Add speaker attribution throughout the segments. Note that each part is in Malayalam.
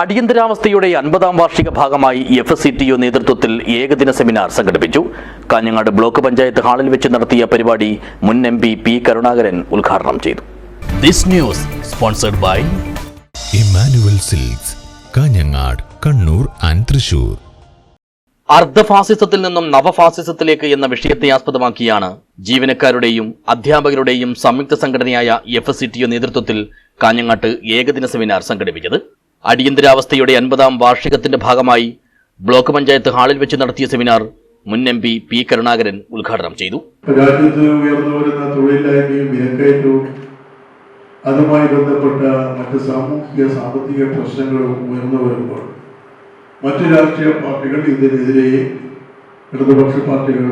Speaker 1: അടിയന്തരാവസ്ഥയുടെ അൻപതാം വാർഷിക ഭാഗമായി F S C T U നേതൃത്വത്തിൽ ഏകദിന സെമിനാർ സംഘടിപ്പിച്ചു. കാഞ്ഞങ്ങാട് ബ്ലോക്ക് പഞ്ചായത്ത് ഹാളിൽ വെച്ച് നടത്തിയ പരിപാടി മുൻ എം പി പി കരുണാകരൻ ഉദ്ഘാടനം ചെയ്തു.
Speaker 2: This news sponsored by
Speaker 3: Emmanuel silks Kanhangad Kannur and Thrissur.
Speaker 1: അർദ്ധഫാസിസത്തിൽ നിന്നും നവഫാസിസത്തിലേക്ക് എന്ന വിഷയത്തെ ആസ്പദമാക്കിയാണ് ജീവനക്കാരുടെയും അധ്യാപകരുടെയും സംയുക്ത സംഘടനയായ F S C T U നേതൃത്വത്തിൽ കാഞ്ഞങ്ങാട്ട് ഏകദിന സെമിനാർ സംഘടിപ്പിച്ചത്. അടിയന്തരാവസ്ഥയുടെ അൻപതാം വാർഷികത്തിന്റെ ഭാഗമായി ബ്ലോക്ക് പഞ്ചായത്ത് ഹാളിൽ വെച്ച് നടത്തിയ സെമിനാർ മുൻ എം പി പി കരുണാകരൻ ഉദ്ഘാടനം ചെയ്തു.
Speaker 4: രാജ്യത്ത് ഉയർന്നു വരുന്ന തൊഴിലില്ലായ്മയും വിലക്കയറ്റവും അതുമായി ബന്ധപ്പെട്ട മറ്റ് സാമൂഹിക സാമ്പത്തിക പ്രശ്നങ്ങളും ഉയർന്നു വരുമ്പോൾ മറ്റു രാഷ്ട്രീയ പാർട്ടികൾ ഇതിനെതിരെ ഇടതുപക്ഷ പാർട്ടികൾ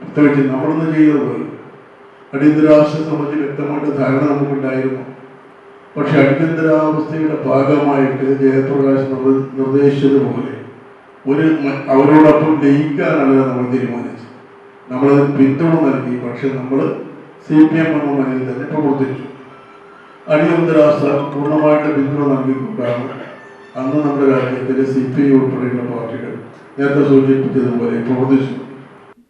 Speaker 4: പ്രത്യേകിച്ച് നമ്മളൊന്നും ചെയ്തത് അടിയന്തരാവസ്ഥയെ സംബന്ധിച്ച് വ്യക്തമായിട്ട് ധാരണ നമുക്കുണ്ടായിരുന്നു. പക്ഷെ അടിയന്തരാവസ്ഥയുടെ ഭാഗമായിട്ട് ജയപ്രകാശ് നിർദ്ദ- നിർദ്ദേശിച്ചതുപോലെ ഒരു അവരോടൊപ്പം ലയിക്കാനാണ് നമ്മൾ തീരുമാനിച്ചത്. നമ്മളതിന് പിന്തുണ നൽകി പക്ഷെ നമ്മൾ സി പി എം എന്ന നിലയിൽ തന്നെ പ്രവർത്തിച്ചു. അടിയന്തരാവസ്ഥ പൂർണമായിട്ട് പിന്തുണ നൽകിക്കൊണ്ടാണ് അന്ന് നമ്മുടെ രാജ്യത്തിലെ സി പി ഐ ഉൾപ്പെടെയുള്ള പാർട്ടികൾ നേരത്തെ സൂചിപ്പിച്ചതുപോലെ പ്രവർത്തിച്ചു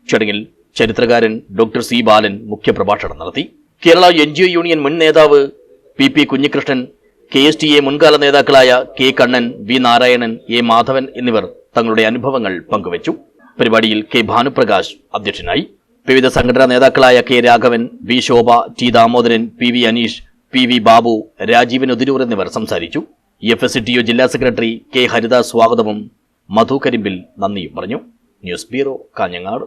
Speaker 1: ചടങ്ങിൽ ചരിത്രകാരൻ ഡോക്ടർ സി ബാലൻ മുഖ്യപ്രഭാഷണം നടത്തി. Kerala N G O union മുൻ നേതാവ് P P Kunhikrishnan K S T A മുൻകാല നേതാക്കളായ K Kannan V Narayanan A Madhavan എന്നിവർ തങ്ങളുടെ അനുഭവങ്ങൾ പങ്കുവച്ചു. പരിപാടിയിൽ കെ ഭാനുപ്രകാശ് അധ്യക്ഷനായി. വിവിധ സംഘടനാ നേതാക്കളായ K Raghavan V Shobha T Damodaran P V Aneesh P V Babu Rajeevan Othiroor എന്നിവർ സംസാരിച്ചു. എഫ് എസ് ടി ജില്ലാ സെക്രട്ടറി കെ ഹരിദാസ് സ്വാഗതവും മധു കരിമ്പിൽ നന്ദിയും പറഞ്ഞു. News bureau Kanhangad.